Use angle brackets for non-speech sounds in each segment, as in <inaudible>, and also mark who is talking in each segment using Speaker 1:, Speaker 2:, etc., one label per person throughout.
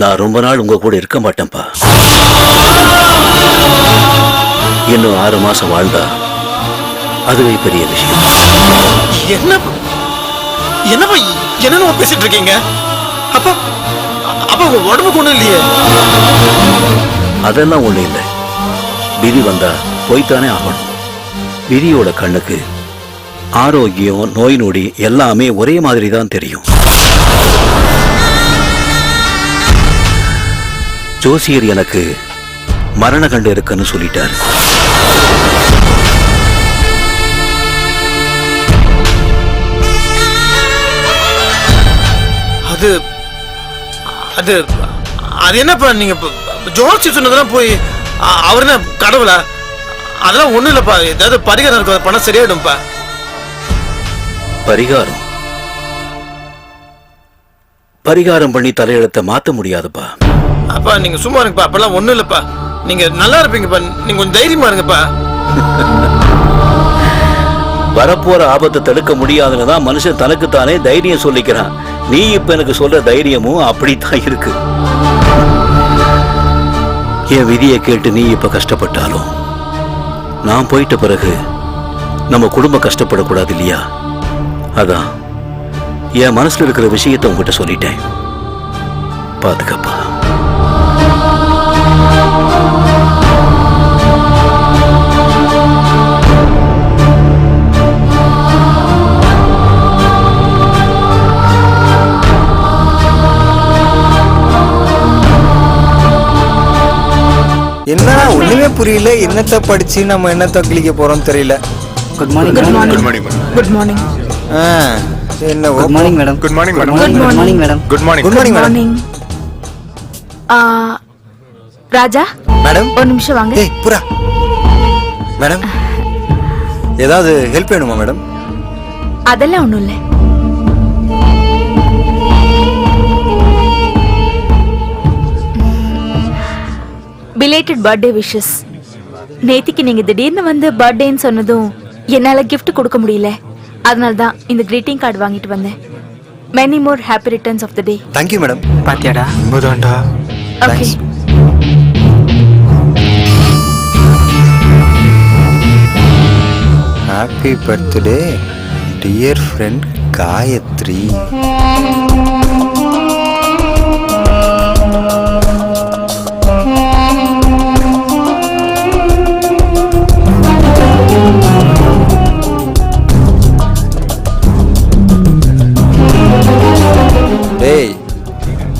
Speaker 1: நான் ரொம்ப நாள் உங்க கூட இருக்க மாட்டேன்ப்பா. இன்னும் ஆறு மாசம் வாழ்ந்தா அதுவே பெரிய விஷயம்.
Speaker 2: என்ன என்னப்பா என்னென்ன பேசிட்டு இருக்கீங்க? அப்பா அப்பா உங்க உடம்புக்கு ஒண்ணும் இல்லையே.
Speaker 1: அதெல்லாம் ஒண்ணு இல்லை. விதி வந்தா போய்த்தானே ஆகணும். விதியோட கண்ணுக்கு ஆரோக்கியம் நோய் நொடி எல்லாமே ஒரே மாதிரி தான் தெரியும். ஜோசியர் எனக்கு மரண கண்டு இருக்குன்னு சொல்லிட்டாரு.
Speaker 2: அது அது அது என்னப்பா நீங்க இப்ப ஜோசி சொன்னதெல்லாம் போய் அவர் என்ன கடவுளா? அதெல்லாம் ஒண்ணும் இல்லப்பா ஏதாவது பரிகாரம் இருக்கும் பணம் சரியாயிடும்ப்பா.
Speaker 1: பரிகாரம்? பரிகாரம் பண்ணி தலையெழுத்த மாத்த முடியாதுப்பா.
Speaker 2: அப்பா நீங்க சும்மா இருங்கப்பா. அப்பெல்லாம் ஒண்ணும் இல்லப்பா. நீங்க நல்லா இருப்பீங்கப்பா. நீங்க கொஞ்சம் தைரியமா இருங்கப்பா.
Speaker 1: வரப்போற ஆபத்தை தடுக்க முடியாதுன்னு தான் மனுஷன் தனக்குத்தானே தைரியம் சொல்லிக்கிறான். நீ இப்ப எனக்கு சொல்ற தைரியமும் அப்படித்தான் இருக்கு. என் விதியை கேட்டு நீ இப்ப கஷ்டப்பட்டாலும் நான் போயிட்ட பிறகு நம்ம குடும்பம் கஷ்டப்படக்கூடாது இல்லையா? அதான். என் மனசுல இருக்கிற விஷயத்தை உங்ககிட்ட சொல்லிட்டேன். பாதுகாப்பா
Speaker 3: புரியல என்னத்த படிச்சு நம்ம என்னத்த கிளிக்க போறோம் தெரியல.
Speaker 4: Good morning
Speaker 5: good
Speaker 4: madam
Speaker 5: morning
Speaker 6: good morning
Speaker 3: ஆ, என்ன
Speaker 4: good morning madam
Speaker 5: good morning
Speaker 4: good
Speaker 5: madam
Speaker 4: morning madam
Speaker 5: good morning
Speaker 3: good morning madam
Speaker 6: morning Raja
Speaker 3: madam
Speaker 6: ஒரு நிமிஷம் வாங்க.
Speaker 3: ஏய் புறா. மேடம் ஏதாவது ஹெல்ப் வேணுமா மேடம்
Speaker 6: அதெல்லாம் ஒண்ணும் இல்ல. பிலேட்டட் பர்த்டே விஷஸ் நேத்திக்கு நீங்க திடீர்னு வந்து பர்த்டேன்னு சொன்னதும் என்னால gift கொடுக்க முடியல. அதனால தான் இந்த greeting கார்டு வாங்கிட்டு வந்தேன். Many more happy returns of the day
Speaker 3: thank you madam
Speaker 4: பாத்தியாடா?
Speaker 5: உண்மைதான்டா
Speaker 6: okay.
Speaker 3: Happy birthday dear friend Gayathri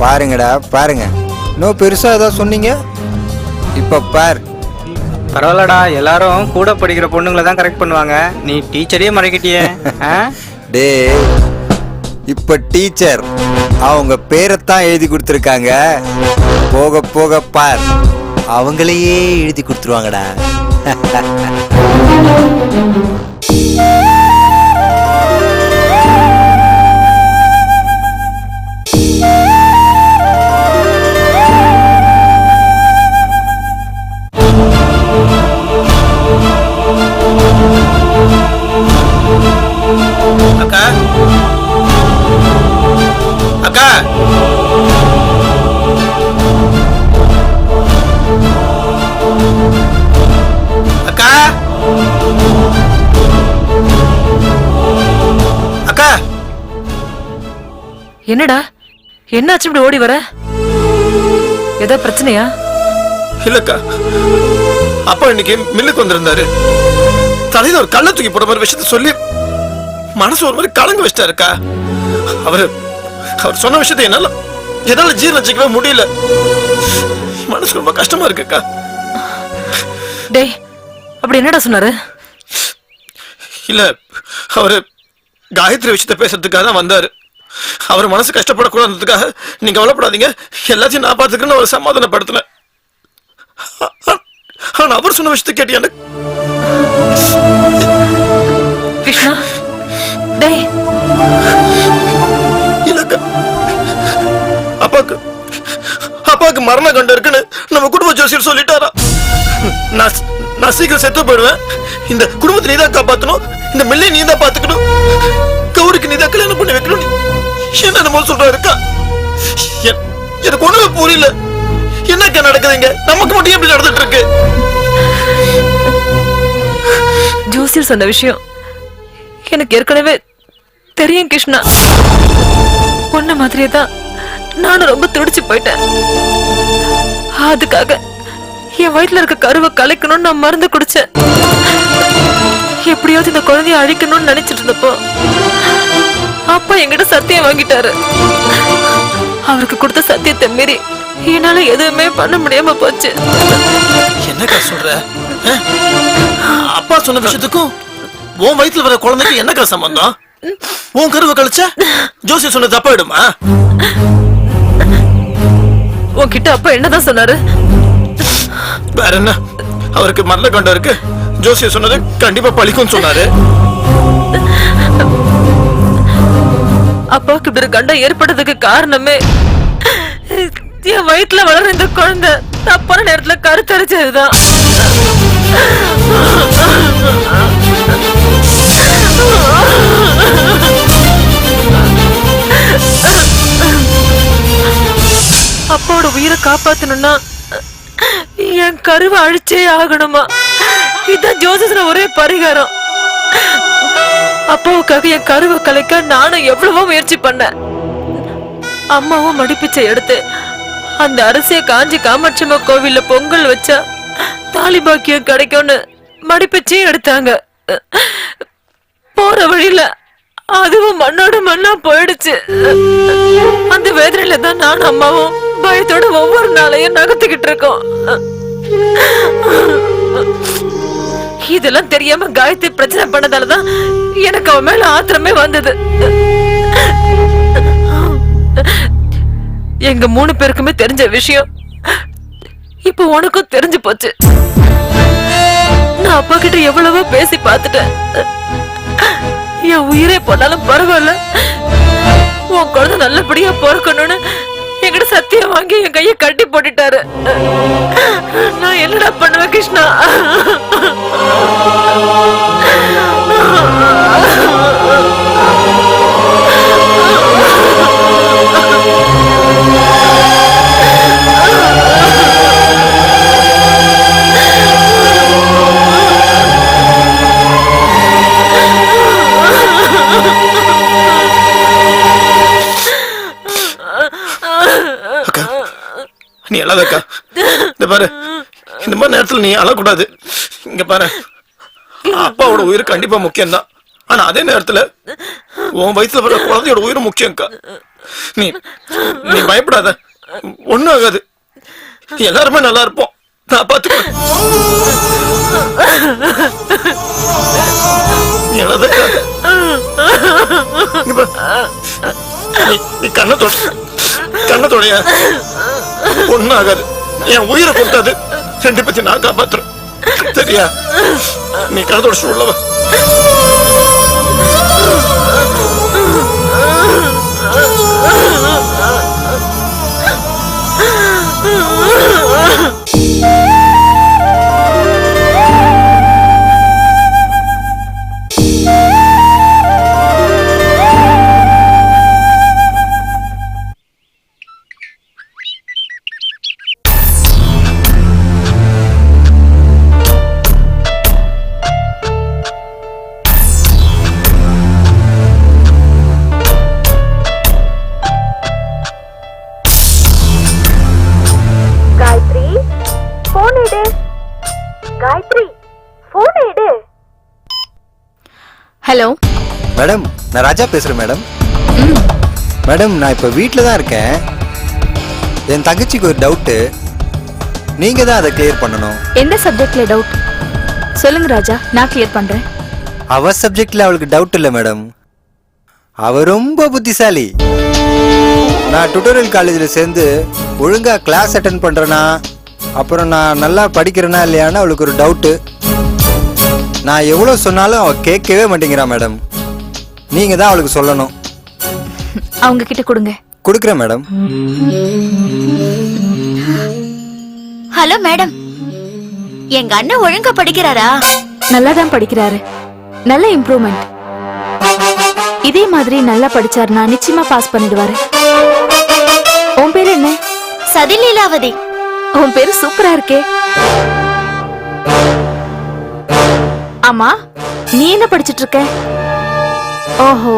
Speaker 3: பாருங்கடா பாருங்க. இன்னும் பெருசா ஏதாவது சொன்னீங்க? இப்ப பார்.
Speaker 4: பரவாயில்லடா எல்லாரும் கூட படிக்கிற பொண்ணுங்களை தான் கரெக்ட் பண்ணுவாங்க. நீ டீச்சரையே மறைக்கிட்டியே?
Speaker 3: டேய் இப்ப டீச்சர் அவங்க பேரைத்தான் எழுதி கொடுத்துருக்காங்க. போக போக பார். அவங்களையே எழுதி கொடுத்துருவாங்கடா. <laughs>
Speaker 7: என்னடா? என்னாச்சு இப்படி ஓடி வர? ஏதோ பிரச்சனையா?
Speaker 2: இல்லக்கா. அப்பா இன்னைக்கு மில்லுக்கு வந்திருந்தாரு. தலையில ஒரு கள்ள தூக்கி போட மாதிரி விஷயத்த சொல்லி மனசு ஒரு மாதிரி கலங்க வச்சிட்டாருக்கா. அவரு அவர் சொன்ன விஷயத்தை என்னால என்னால ஜீரணிச்சிக்கவே முடியல. மனசு ரொம்ப கஷ்டமா இருக்குக்கா.
Speaker 7: டேய் அப்படி என்னடா சொன்னாரு?
Speaker 2: இல்ல அவரு காயத்ரி விஷயத்த பேசுறதுக்காக தான் வந்தாரு. அவர் மனசு கஷ்டப்படக்கூடாதுக்காக நீங்க கவலைப்படாதீங்க. எல்லாத்தையும் நான் பார்த்துக்கிறேன்னு அவர் சமாதானப்படுத்தினேன். ஆனா அவர் சொன்ன விஷயத்தை கேட்டு எனக்கு
Speaker 7: கிருஷ்ணா டேய்.
Speaker 2: இல்லக்கா அப்பாக்கு அப்பாக்கு மரண கண்டு இருக்குன்னு நம்ம குடும்ப ஜோசியர் சொல்லிட்டாரா? நான் நான் சீக்கிரம் செத்து போயிடுவேன். இந்த குடும்பத்தை நீதான் காப்பாத்தணும். இந்த மில்லை நீ தான் பாத்துக்கணும் கௌரிக்கு நீதான் கல்யாணம் பண்ணி வைக்கணும். என்னென்னமோ சொல்றா இருக்கா எனக்கு ஒண்ணுமே புரியல. என்னக்கா நடக்குதுங்க? நமக்கு மட்டும் எப்படி நடந்துட்டு இருக்கு
Speaker 7: ஜோசியர் சொன்ன விஷயம் எனக்கு ஏற்கனவே தெரியும் கிருஷ்ணா. பொண்ண மாதிரியே தான் நானும் ரொம்ப துடிச்சு போயிட்டேன். அதுக்காக என் வயிற்றுல இருக்க கருவை கலைக்கணும்னு நான் மருந்து குடிச்சேன். எப்படியாவது இந்த குழந்தைய அழிக்கணும்னு நினைச்சிட்டு இருந்தப்போ அப்பா என்கிட்ட சத்தியம் வாங்கிட்டாரு. அவருக்கு கொடுத்த சத்தியத்தை மீறி என்னால எதுவுமே பண்ண முடியாம போச்சு.
Speaker 2: என்னக்கா சொல்ற? அப்பா சொன்ன விஷயத்துக்கும் உன் வயித்துல வர குழந்தைக்கு என்னக்கா சம்பந்தம்? உன் கருவை கழிச்சா ஜோசி சொன்னது தப்பாயிடுமா?
Speaker 7: உன்கிட்ட அப்பா என்னதான் சொன்னாரு?
Speaker 2: வேற என்ன? அவருக்கு மரண கண்டம் இருக்கு. ஜோசிய சொன்னது கண்டிப்பா பழிக்கும் சொன்னாரு.
Speaker 7: அப்பாவுக்கு இப்படி கண்டம் ஏற்பட்டதுக்கு காரணமே என் வயிற்றுல வளர இந்த குழந்தை. தப்பான நேரத்துல கருத்தரிச்சதுதான் அப்பாவோட உயிரை காப்பாத்தணும்னா என் கருவை அழிச்சே ஆகணுமா? இதுதான் ஜோசிஸ்ல ஒரே பரிகாரம். அப்பாவுக்காக என் கருவை கலைக்க நானும் எவ்வளவோ முயற்சி பண்ணேன். அம்மாவும் மடிப்பிச்சை எடுத்து அந்த அரிசியை காஞ்சி காமாட்சியம்மா கோவில்ல பொங்கல் வச்சா தாலி பாக்கியம் கிடைக்கும்னு மடிப்பிச்சையும் எடுத்தாங்க. போற வழியில அதுவும் மண்ணோட மண்ணா போயிடுச்சு. அந்த வேதனையில தான் நானும் அம்மாவும் பயத்தோட ஒவ்வொரு நாளையும் நகர்த்துக்கிட்டு இருக்கோம். இதெல்லாம் தெரியாம காயத்ரி பிரச்சனை பண்ணதாலதான் எனக்கு அவன் மேல ஆத்திரமே வந்தது. எங்க மூணு பேருக்குமே தெரிஞ்ச விஷயம். இப்ப உனக்கும் தெரிஞ்சு போச்சு. நான் அப்பா கிட்ட எவ்வளவோ பேசி பார்த்துட்டேன். என் உயிரே போனாலும் பரவாயில்ல. உன் குழந்தை நல்லபடியா பிறக்கணும்னு என்கிட்ட சத்தியம் வாங்கி என் கைய கட்டி போட்டுட்டாரு. நான் என்னடா பண்ணுவேன் கிருஷ்ணா?
Speaker 2: அழாதக்கா இந்த பாரு. இந்த மாதிரி நேரத்துல நீ அழக்கூடாது. இங்க பாரு. அப்பாவோட உயிர் கண்டிப்பா முக்கியம்தான். ஆனா அதே நேரத்துல உன் வயசுல வர குழந்தையோட உயிர் முக்கியம்க்கா. நீ நீ பயப்படாத. ஒண்ணும் ஆகாது. எல்லாருமே நல்லா இருப்போம். நான் பாத்துக்கிறேன். நீ நீ- கண்ணை தொட. கண்ணை தொடையா. ஒண்ணும் ஆகாது என் உயிரை கொடுத்தாது ரெண்டு பத்தி நான் காப்பாத்துறேன். சரியா? நீ கண்ணை தொடச்சு
Speaker 6: ஹலோ.
Speaker 3: மேடம் நான் ராஜா பேசுறேன் மேடம். மேடம் நான் இப்போ வீட்டில் தான் இருக்கேன். என் தங்கச்சிக்கு ஒரு டவுட்டு. நீங்க தான் அதை கிளியர் பண்ணணும்.
Speaker 6: எந்த சப்ஜெக்ட்ல டவுட் சொல்லுங்க ராஜா நான் கிளியர் பண்றேன்.
Speaker 3: அவ சப்ஜெக்ட்ல அவளுக்கு டவுட் இல்லை மேடம். அவ ரொம்ப புத்திசாலி. நான் டுட்டோரியல் காலேஜில் சேர்ந்து ஒழுங்கா கிளாஸ் அட்டன் பண்றேனா அப்புறம் நான் நல்லா படிக்கிறேனா இல்லையான்னு அவளுக்கு ஒரு டவுட்டு நான் எவ்வளோ சொன்னாலும் அவள் கேட்கவே மாட்டேங்கிறா மேடம். நீங்க தான் அவளுக்கு சொல்லணும்.
Speaker 6: அவங்க கிட்ட கொடுங்க.
Speaker 3: கொடுக்குறேன் மேடம்.
Speaker 5: Hello madam. எங்க அண்ணன் ஒழுங்கா படிக்கிறாரா?
Speaker 6: நல்லா தான் படிக்கிறாரு. நல்ல இம்ப்ரூவ்மெண்ட் இதே மாதிரி நல்லா படிச்சாருன்னா நிச்சயமா பாஸ் பண்ணிடுவாரு. உன் பேர் என்ன?
Speaker 5: சதி லீலாவதி.
Speaker 6: உன் பேரு சூப்பரா இருக்கே. ஆமா நீ என்ன படிச்சிட்டு இருக்க? ஓஹோ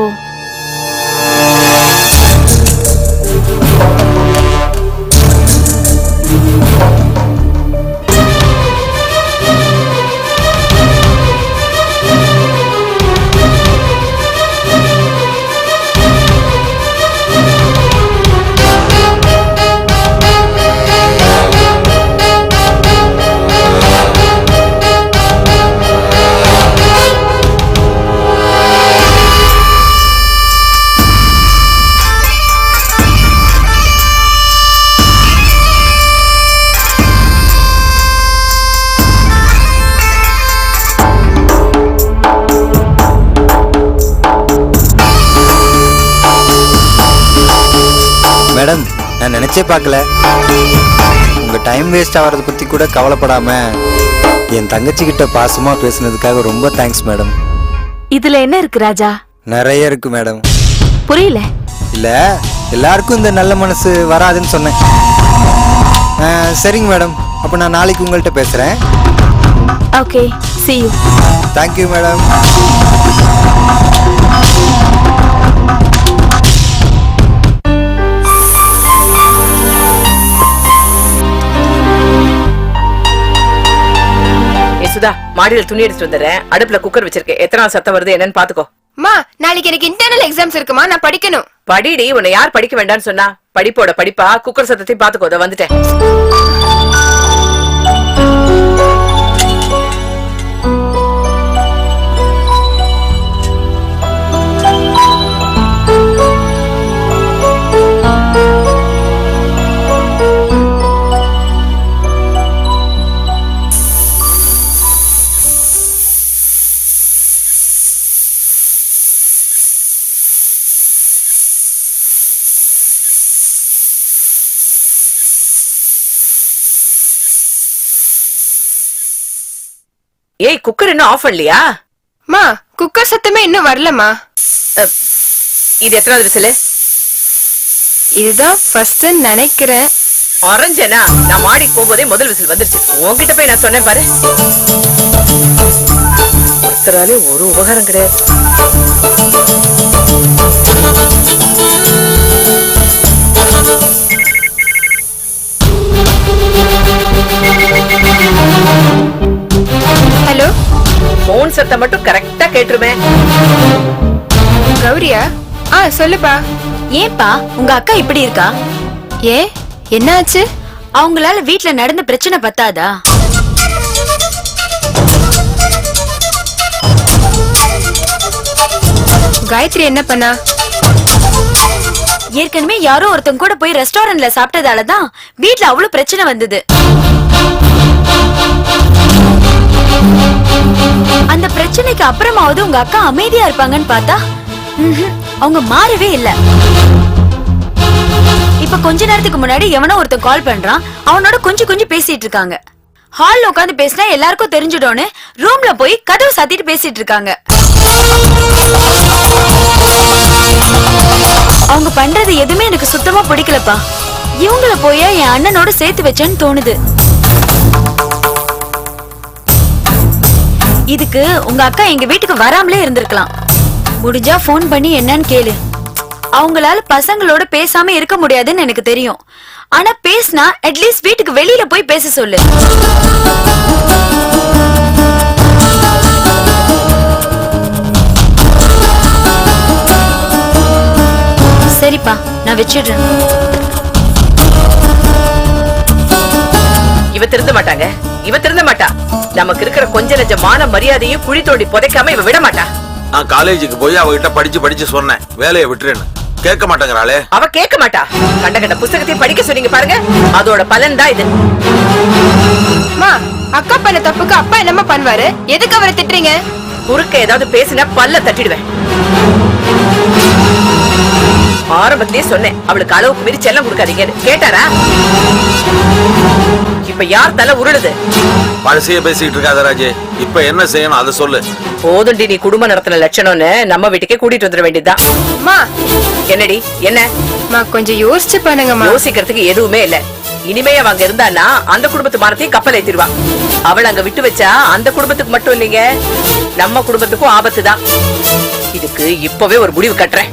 Speaker 3: மேடம் நான் நினைச்சே பார்க்கல. உங்க டைம் வேஸ்ட் ஆகிறத பத்தி கூட கவலைப்படாம என் தங்கச்சி கிட்ட பாசமா பேசுனதுக்காக ரொம்ப தேங்க்ஸ் மேடம்.
Speaker 6: இதுல என்ன இருக்கு ராஜா?
Speaker 3: நிறைய இருக்கு மேடம்.
Speaker 6: புரியல.
Speaker 3: இல்ல எல்லாருக்கும் இந்த நல்ல மனசு வராதுன்னு சொன்னேன். ஆ, சரிங்க மேடம். அப்போ நான் நாளைக்கு உங்கள்கிட்ட பேசுறேன்.
Speaker 6: Okay see you.
Speaker 3: Thank you madam.
Speaker 8: Sudha மாடியில துணி எடுத்துட்டு வந்துடுறேன். அடுப்புல குக்கர் வச்சிருக்கேன். எத்தனை சத்தம் வருது என்னன்னு பாத்துக்கோ.
Speaker 9: மா நாளைக்கு எனக்கு இன்டர்னல் எக்ஸாம்ஸ் இருக்குமா? நான் படிக்கணும்.
Speaker 8: படிடி உன்னை யார் படிக்க வேண்டாம்னு சொன்னா? படிப்போட படிப்பா குக்கர் சத்தத்தையும் பாத்துக்கோ. இதோ வந்துட்டேன். குக்கர் இன்னும் ஆஃப் பண்ணலையா?
Speaker 9: மா குக்கர் சத்தமே இன்னும் வரலமா
Speaker 8: இது எத்தனாவது விசிலு
Speaker 9: இதுதான் ஃபர்ஸ்ட் நினைக்கிறேன்.
Speaker 8: ஆரஞ்சனா நான் மாடிக்கு போகும்போதே முதல் விசில் வந்துருச்சு. உன்கிட்ட போய் நான் சொன்னேன் பாரு. ஒருத்தராலே ஒரு உபகாரம் கிடையாது.
Speaker 9: ஹலோ?
Speaker 8: போன் சத்தம் மட்டும் கரெக்டா கேட்டுருமே.
Speaker 9: கௌரியா? ஆ சொல்லுப்பா.
Speaker 5: ஏன்பா உங்க அக்கா இப்படி இருக்கா?
Speaker 9: ஏ என்னாச்சு?
Speaker 5: அவங்களால வீட்ல நடந்த பிரச்சனை பத்தாதா?
Speaker 9: காயத்ரி என்ன பண்ணா?
Speaker 5: ஏற்கனவே யாரோ ஒருத்தங்க கூட போய் ரெஸ்டாரண்ட்ல சாப்பிட்டதால தான் வீட்ல அவ்வளவு பிரச்சனை வந்தது. அந்த பிரச்சனைக்கு அப்புறமாவது உங்க அக்கா அமைதியா இருப்பாங்கன்னு பார்த்தா அவங்க மாறவே இல்ல. இப்ப கொஞ்ச நேரத்துக்கு முன்னாடி எவனோ ஒருத்தன் கால் பண்றான் அவனோட கொஞ்சம் கொஞ்சம் பேசிட்டு இருக்காங்க. ஹால்ல உட்காந்து பேசினா எல்லாருக்கும் தெரிஞ்சிடும்னு ரூம்ல போய் கதவு சாத்திட்டு பேசிட்டு இருக்காங்க. அவங்க பண்றது எதுவுமே எனக்கு சுத்தமா பிடிக்கலப்பா. இவங்கள போய் என் அண்ணனோட சேர்த்து வச்சேன்னு தோணுது. இதுக்கு உங்க அக்கா எங்க வீட்டுக்கு வராமலே இருந்திருக்கலாம். முடிஞ்சா ஃபோன் பண்ணி என்னன்னு கேளு. அவங்களால பசங்களோட பேசாம இருக்க முடியாதுன்னு எனக்கு தெரியும். ஆனா பேசினா அட்லீஸ்ட் வீட்டுக்கு வெளியில போய் பேச சொல்லு. சரிப்பா நான் வச்சிடுறேன்.
Speaker 8: இவ திருந்த மாட்டாங்க. இவ திருந்த மாட்டா. நமக்கு இருக்கிற கொஞ்ச நெஞ்ச மான மரியாதையும் குழி தோண்டி புதைக்காம இவ விட மாட்டா.
Speaker 10: நான் காலேஜுக்கு போய் அவகிட்ட படிச்சு படிச்சு சொன்னேன். வேலையை விட்டுறேன்னு கேட்க மாட்டேங்கிறாளே.
Speaker 8: அவ கேட்க மாட்டா. கண்ட கண்ட புஸ்தகத்தையும் படிக்க சொன்னீங்க பாருங்க. அதோட பலன் தான் இது.
Speaker 9: அக்கா பண்ண தப்புக்கு அப்பா என்னம்மா பண்ணுவாரு? எதுக்கு அவரை திட்டுறீங்க?
Speaker 8: குறுக்க ஏதாவது பேசினா பல்ல தட்டிடுவேன். ஆரம்பத்திலே சொன்னேன். அவளுக்கு அளவுக்கு மீறி செல்லம் கொடுக்காதீங்கன்னு. கேட்டாரா? இப்ப யார் தலை உருளுது?
Speaker 10: பழசைய பேசிக்கிட்டு இருக்காத ராஜே இப்ப என்ன செய்யணும் அதை சொல்லு.
Speaker 8: போதுண்டி நீ குடும்பம் நடத்தின லட்சணம்னு நம்ம வீட்டுக்கே கூட்டிட்டு வந்துட வேண்டியதுதான். என்னடி? என்ன?
Speaker 9: மா கொஞ்சம் யோசிச்சு பண்ணுங்கம்மா
Speaker 8: யோசிக்கிறதுக்கு எதுவுமே இல்ல. இனிமே அவ அங்க இருந்தான்னா அந்த குடும்பத்து மானத்தையும் கப்பல் ஏத்திடுவா. அவளை அங்க விட்டு வச்சா அந்த குடும்பத்துக்கு மட்டும் இல்லைங்க. நம்ம குடும்பத்துக்கும் ஆபத்து தான் இதுக்கு இப்பவே ஒரு முடிவு கட்டுறேன்.